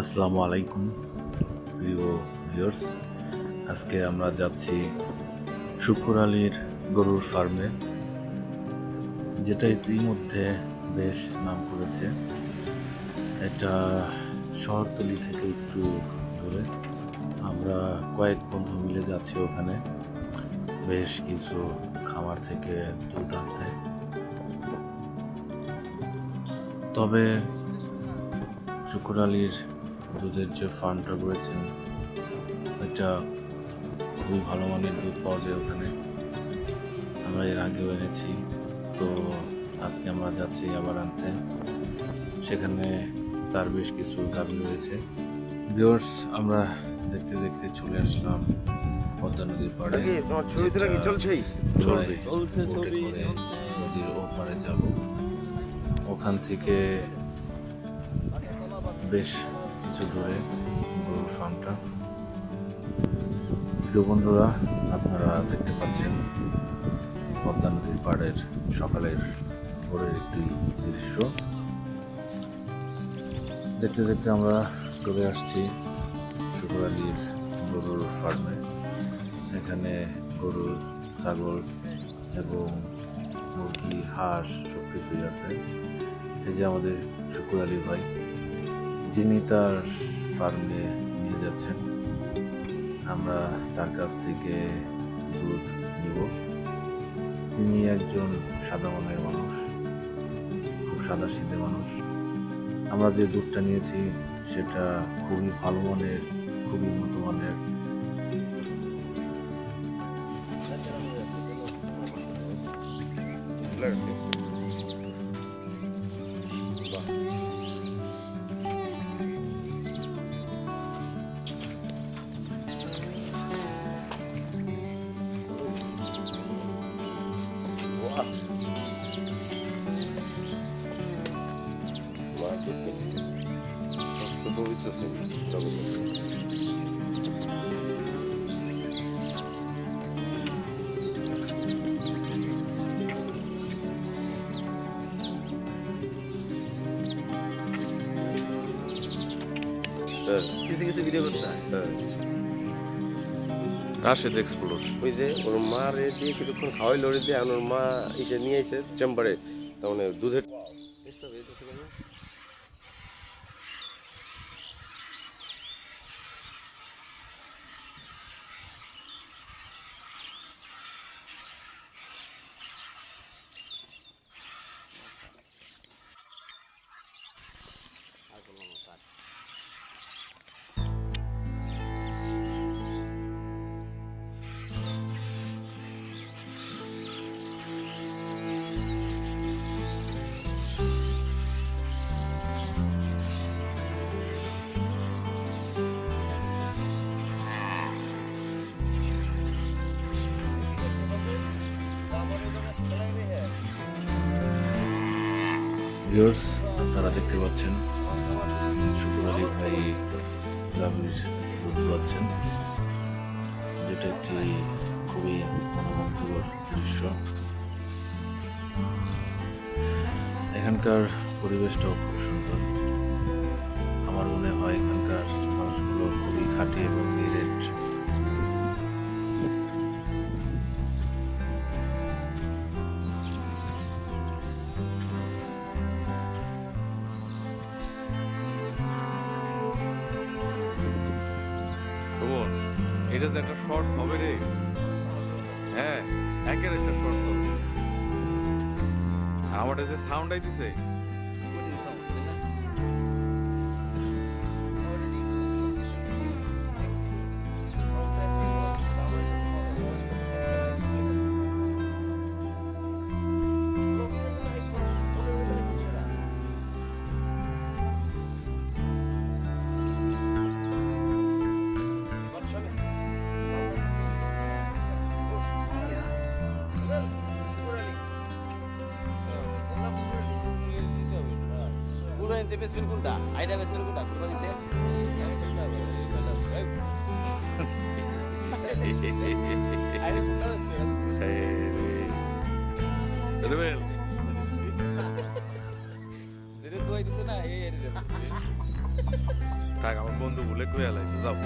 আসসালামু আলাইকুম, প্রিয় ভিউয়ার্স। আজকে আমরা যাচ্ছি শুক্র আলীর গরুর ফার্মে, যেটা ইতিমধ্যে বেশ নাম করেছে। এটা শহরতলি থেকে একটু দূরে। আমরা কয়েক বন্ধু মিলে যাচ্ছি ওখানে। বেশ কিছু খামার থেকে দুধ আনতে তবে শুকুর আলীর দুধের যে ফার্মটা করেছেন এটা খুবই ভালো মানের দুধ পাওয়া যায় ওখানে। আমরা এর আগেও এনেছি তো আজকে আমরা যাচ্ছি আবার আনতে। সেখানে তার বেশ কিছু গাভী রয়েছে। ভিউয়ার্স আমরা দেখতে দেখতে চলে আসলাম পদ্মা নদীর পাড়ে। কি তোমার ছবি কি চলছেই? চলবে নদীর ওপারে যাব। ওখান থেকে বেশ কিছু দূরে গরুর ফার্মটা। প্রিয় বন্ধুরা, আপনারা দেখতে পাচ্ছেন পদ্মা নদীর পাড়ের সকালের ভোরের একটি দৃশ্য। দেখতে দেখতে আমরা চলে আসছি শুক্রালির গরুর ফার্মে। এখানে গরু, ছাগল এবং মুরগি, হাঁস সব কিছুই আছে। এই যে আমাদের শুকুর ভাই যিনি তার ফার্মে নিয়ে যাচ্ছেন, আমরা তার কাছ থেকে দুধ নিব। তিনি একজন সাদা মনের মানুষ, খুব সাদা সিধে মানুষ। আমরা যে দুধটা নিয়েছি, সেটা খুবই ভালো মানের, খুবই উন্নত মানের। পবিত্র ছবি জগতের। হ্যাঁ, কিছু কিছু ভিডিও করতে? রাশেদ এক্সপ্লোর ওই যে ওর মা রে দিয়ে কিছুক্ষণ খাওয়াই লড়ে দিয়ে আর ওর মা এসে নিয়ে এসে চেম্বারে। তার মানে দুধের ভিউয়ার্স আপনারা দেখতে পাচ্ছেন শুকুর ভাই পাচ্ছেন, যেটা একটি খুবই মনোমুগ্ধকর দৃশ্য। এখানকার পরিবেশটাও খুব সুন্দর। আমার মনে হয় এখানকার মানুষগুলো খুবই খাঁটি এবং নিরেট। এটা যে একটা শর্টস হবে রে। হ্যাঁ একের একটা শর্টস হবে। আমার যে সাউন্ড আইতেছে কুরবানিতে বেচবেন কোনটা? আইডা বেচবেন কোনটা? কুরবানিতে থাক বন্ধু বলে কয়ে যাও।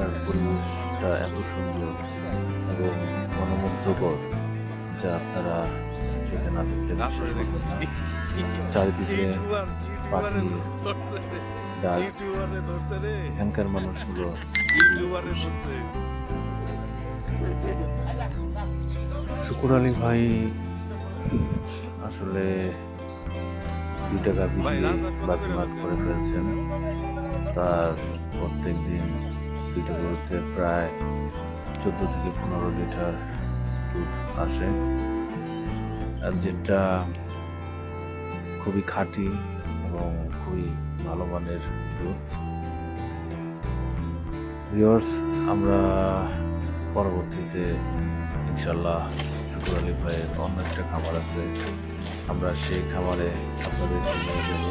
এখানকার পরিবেশটা এত সুন্দর এবং মনোমুগ্ধকর যা আপনারা চোখে না দেখলে বিশ্বাস করবেন। না। চারিদিকে পাখি ডাক এখানকার মানুষগুলো শুকুর আলী ভাই আসলে দুই টাকা বিলিয়ে বাজিমাত করে ফেলছেন। তার প্রত্যেক দিন দুইটা গরুতে প্রায় চোদ্দ থেকে পনেরো লিটার দুধ আসে, আর যেটা খুবই খাঁটি এবং খুবই ভালো মানের দুধ। ভিওর্স আমরা পরবর্তীতে ইনশাল্লাহ শুকুর আলী ভাইয়ের অন্য একটা খামার আছে, আমরা সেই খামারে আপনাদেরকে নিয়ে যাব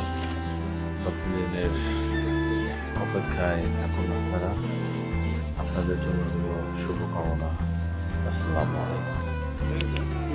ততদিনের অপেক্ষায় থাকুন আপনারা। আপনাদের জন্য শুভকামনা আসসালামু আলাইকুম।